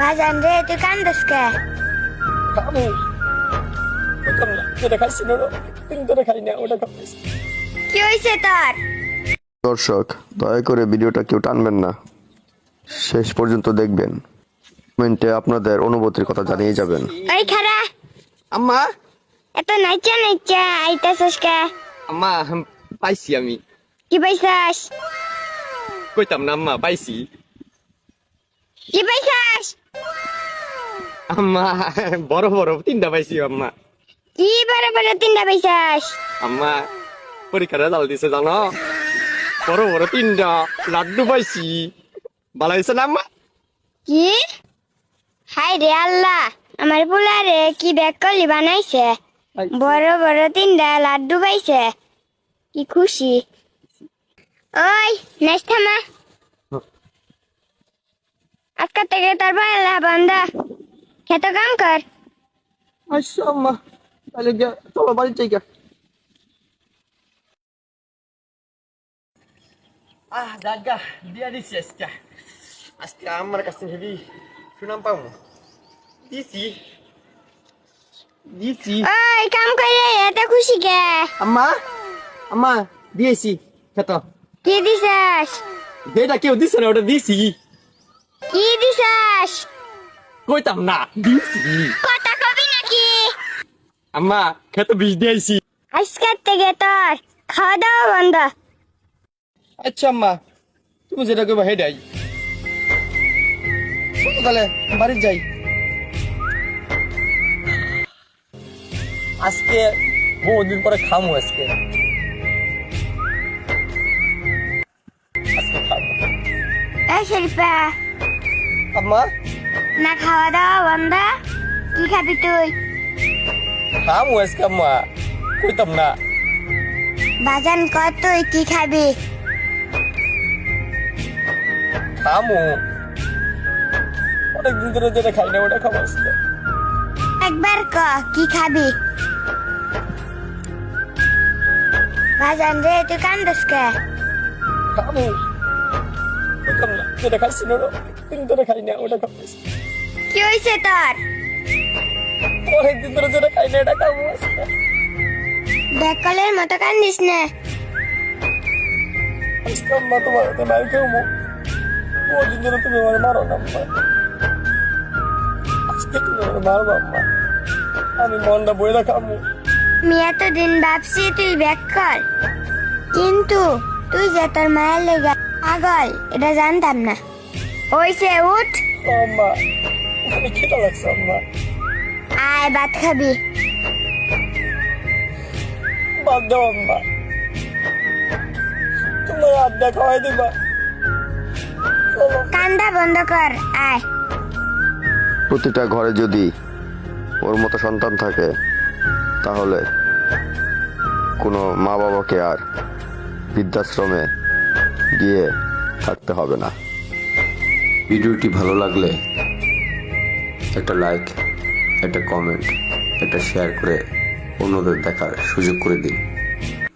বাজান রে তুই কান্দস কে যেটা খাইছি না তোরা খাই না ওটা খাইছি কি হয়েছে তোর? দর্শক দয়া করে ভিডিওটা কেউ টানবেন না। শেষ পর্যন্ত দেখবেন। কমেন্টে আপনাদের অনুভূতির কথা জানিয়ে যাবেন। ওই খারা আম্মা? এত নাইচা নাইচা আইতাছস কে আম্মা পাইছি আমি। কি পাইছাস? কইতাম না আম্মা পাইছি। কি পাইছাস আম্মা বড় বড় তিনটা পাইছি আম্মা কি বড় বড় তিনটা পাইছাস আম্মা পরীক্ষার রেজাল্ট দিছে জানো বড় বড় তিনটা লাড্ডু পাইছি ভালো হয়েছে না আম্মা কি হাই রে আল্লাহ আমার পোলারে কি ব্যাগ কলি বানাইছে বড় বড় তিনটা লাড্ডু পাইছে কি খুশি ওই নেক্সট থামা আজকে থেকে তোর বাংলা বন্ধ। খেত কাম কর। আচ্ছা আম্মা তাহলে চলো বাড়ি গা। আহ জাগা দিয়া দিছি আজকে। আজকে আমার কাছে হেবি সুনাম পাবো। দিছি। দিছি। ওই কাম করে এত খুশি কে? আম্মা আম্মা দিয়েছি খেত। কি দিছাস? যেটা কেউ দিছে না ওটা দিছি। কি দিছাস? কইতাম না দিছি। কথা কবি নাকি? আম্মা খেত বিষ দিয়েছি আজকের থেকে তোর খাওয়া দাওয়া বন্ধ। আচ্ছা আম্মা তুমি যেটা কইবা হেডাই চলো তাহলে বাড়ি যাই। আজকে বহুদিন পরে খামু আজকে। আজকে খাব এই শিল্পা আম্মা? না খাওয়া দাওয়া বন্ধ। কি খাবি তুই? খামু আজকে আম্মা। কইতাম না। বাজান কর তুই কি খাবি? খামু অনেকদিন ধরে যেটা খাই না ওটা খাব আজকে একবার ক কি খাবি? বাজান রে তুই কান্দস কে? খামু কইতাম না যেটা খাইছি কিন্তু তোরা খাই না ওটা খাব কি হয়েছে তোর? অনেকদিন ধরে যেটা খাই না এটা খাব আজকে মতো কান্দিস না। আজকে আম্মা তোমার হাতে মার খেয়েও বহুদিন ধরে তুমি আমার মারো না আম্মা। আজকে তুমি আমার মারবো আম্মা। আমি মনটা বই রাখামু। আমি এতদিন ভাবছি তুই ব্যাক কর। কিন্তু তুই যে তোর মায়ের লেগে পাগল এটা জানতাম না। ওইসে উঠ। আম্মা আমি খেতে লাগছে আম্মা। আয় ভাত খাবি। বাদ দাও আম্মা। তুমি আড্ডা খাওয়াই দিবা। কান্দা বন্ধ কর আয়। প্রতিটা ঘরে যদি ওর মতো সন্তান থাকে তাহলে কোনো মা বাবাকে আর বৃদ্ধাশ্রমে গিয়ে থাকতে হবে না। ভিডিওটি ভালো লাগলে একটা লাইক, একটা কমেন্ট, একটা শেয়ার করে অন্যদের দেখার সুযোগ করে দিন।